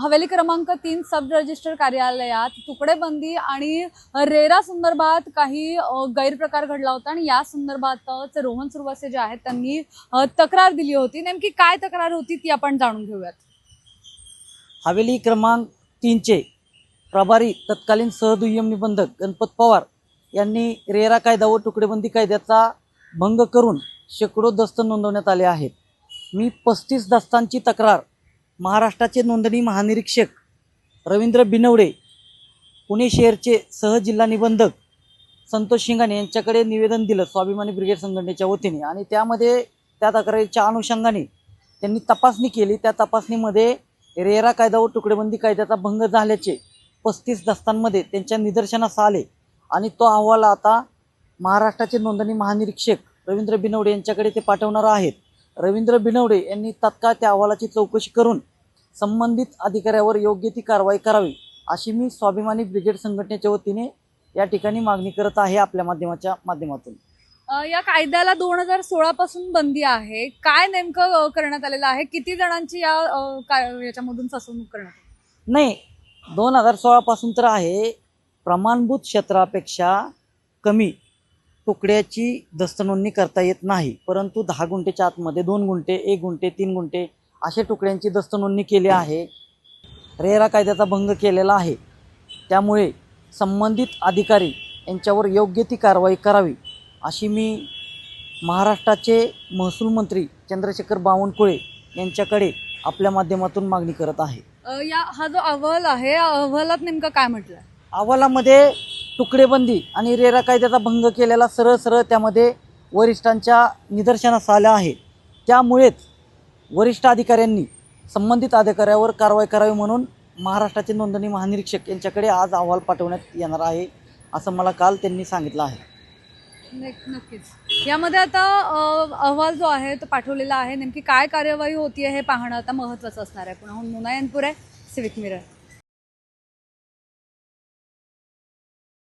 हवेली क्रमांक तीन सब रजिस्टर कार्यालयात तुकडेबंदी आणि रेरा संदर्भात काही गैरप्रकार घडला होता आणि या संदर्भातच रोहन सुरवासे जे आहेत त्यांनी तक्रार दिली होती. नेमकी काय तक्रार होती ती आपण जाणून घेऊयात. हवेली क्रमांक तीनचे प्रभारी तत्कालीन सहदुय्यम निबंधक गणपत पवार यांनी रेरा कायदा व तुकडेबंदी कायद्याचा भंग करून शेकडो दस्त नोंदवण्यात आले आहेत. मी पस्तीस दस्तांची तक्रार महाराष्ट्राचे नोंदणी महानिरीक्षक रवींद्र बिनवडे पुणे शहरचे सहजिल्हा निबंधक संतोष शिंगाणे यांच्याकडे निवेदन दिलं स्वाभिमानी ब्रिगेड संघटनेच्या वतीने. आणि त्यामध्ये त्या तक्रारीच्या अनुषंगाने त्यांनी तपासणी केली. त्या तपासणीमध्ये रेरा कायदा व तुकडेबंदी कायद्याचा भंग झाल्याचे पस्तीस दस्तांमध्ये त्यांच्या निदर्शनास आले. आणि तो अहवाल आता महाराष्ट्राचे नोंदणी महानिरीक्षक रवींद्र बिनवडे यांच्याकडे ते पाठवणार आहेत. रवींद्र बिनवडे यांनी तात्काळ त्या अहवालाची चौकशी करून संबंधित अधिकाऱ्यावर योग्य ती कारवाई करावी अशी मी स्वाभिमानी ब्रिगेड संघटनेच्या वतीने या ठिकाणी मागणी करत आहे आपल्या माध्यमाच्या माध्यमातून. या कायद्याला दोन हजार सोळा पासून बंदी आहे. काय नेमकं करण्यात आलेलं आहे? किती जणांची या याच्यामधून फसवणूक करण्यात? नाही दोन हजार सोळापासून तर आहे. प्रमाणभूत क्षेत्रापेक्षा कमी तुकड्याची दस्तनोंदणी करता येत नाही. परंतु दहा गुंठेच्या आतमध्ये दोन गुंठे एक गुंठे तीन गुंठे अशा तुकड्यांची दस्तनोंदणी केली आहे. रेरा कायद्याचा भंग केलेला आहे. त्यामुळे संबंधित अधिकारी यांच्यावर योग्य ती कारवाई करावी अशी मी महाराष्ट्राचे महसूल मंत्री चंद्रशेखर बावनकुळे यांच्याकडे आपल्या माध्यमातून मागणी करत आहे. या हा जो अहवाल आहे या अहवालात नेमकं काय म्हटलंय? अहवालामध्ये तुकडेबंदी आणि रेरा कायद्याचा भंग केलेला सरळ सरळ त्यामध्ये वरिष्ठांच्या निदर्शनास आलं आहे त्यामुळेच वरिष्ठ अधिकाऱ्यांनी संबंधित अधिकाऱ्यावर कारवाई करावी म्हणून महाराष्ट्राचे नोंदणी महानिरीक्षक यांच्याकडे आज अहवाल पाठवण्यात येणार आहे असं मला काल त्यांनी सांगितलं आहे. नक्कीच. यामध्ये आता अहवाल जो आहे तो पाठवलेला आहे. नेमकी काय कार्यवाही होती आहे हे पाहणं आता महत्त्वाचं असणार आहे. पुन्हा मुनायनपूर आहे सिविक मिरर.